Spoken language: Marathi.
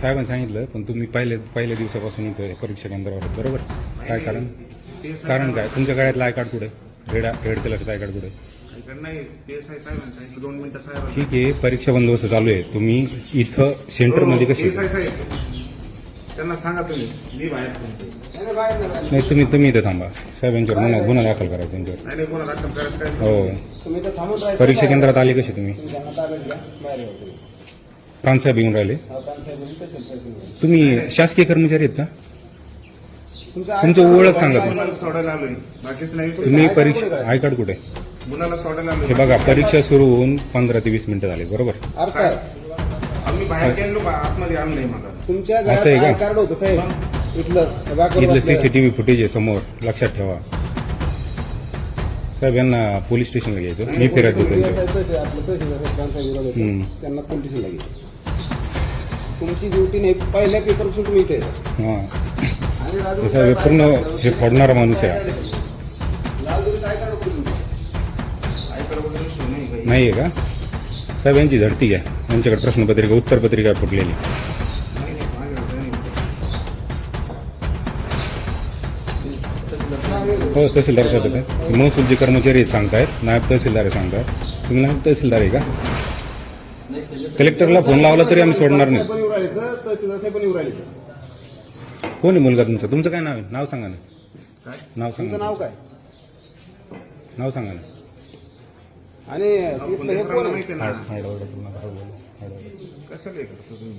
साहेबांनी सांगितलं पण तुम्ही पहिले पहिल्या दिवसापासून इथं परीक्षा केंद्रावर आहात, बरोबर? काय कारण? ते साहेब- कारण काय? तुमच्या गळ्यातलं आय कार्ड कुठे? रेड रेड कलरचं आय कार्ड कुठे? इकडं नाही पीएसआय साहेबांनी सांगितलं दोन मिनिटं साहेब ठीक आहे परीक्षा बंदोबस्त चालू आहे. तुम्ही इथं सेंटरमध्ये कसे? पीएसआय साहेब. त्यांना सांगा तुम्ही मी बाहेर थांबतो. नाही तुम्ही तुम्ही इथं थांबा. साहेबांच्यावर गुन्हा गुन्हा दाखल करा त्यांच्यावर. नाही नाही कोणाला अटक करायचं काय हो. परीक्षा. केंद्रात आले कसे तुम्ही. प्रांतसाहेब येऊन राहिले. तुम्ही शासकीय कर्मचारी आहेत का तुमचं ओळख सांगा तुम्ही. मुलाला सोडायला आलोय बाकीच नाही तुम्ही आय कार्ड परीक्षा कुठे आहे? आय कार्ड कुठे मुलाला सोडायला हे आलोय बघा परीक्षा सुरू होऊन पंधरा ते वीस मिनिटं झाले बरोबर अर्थात आम्ही बाहेर गेलो बा आतमध्ये आलो नाही मला तुमच्या असं आहे का? आय कार्ड होतं साहेब इथलं. सीसीटीव्ही फुटेज आहे समोर लक्षात ठेवा साहेब यांना पोलीस स्टेशनला घ्यायचं मी फिरत होतो त्यांच्यावर आपलं हम्म. त्यांना तुमची ड्युटी नाही पहिल्या पेपरपासून तुम्ही इथे येता. हां आणि राजू साहेब पूर्ण हे फोडणारा माणूस आहे वगैरे नाही काही. नाही आहे का साहेब यांची झडती घ्या यांच्याकडे प्रश्नपत्रिका उत्तरपत्रिका फुटलेली नाही, नाही, माझ्याकडे नाही. हो तहसीलदार साहेब आहेत. महसूल जे कर्मचारी आहेत सांगतायत नायब तहसीलदार आहे सांगतायत तुम्ही नायब तहसीलदार आहे का कलेक्टरला फोन लावला तरी आम्ही सोडणार नाही. पण येऊ राहिले तर तहसीलदार साहेब पण येऊ राहिले तर. कोण आहे मुलगा तुमचा? तुमचं काय नाव आहे? नाव सांगा ना. काय? नाव तुमचं सांगा नाव काय? नाव सांगा ना. आणि इथलं हे कोण आहे? माहिती आहे ना. हाड- कशाला हे करतो तुम्ही?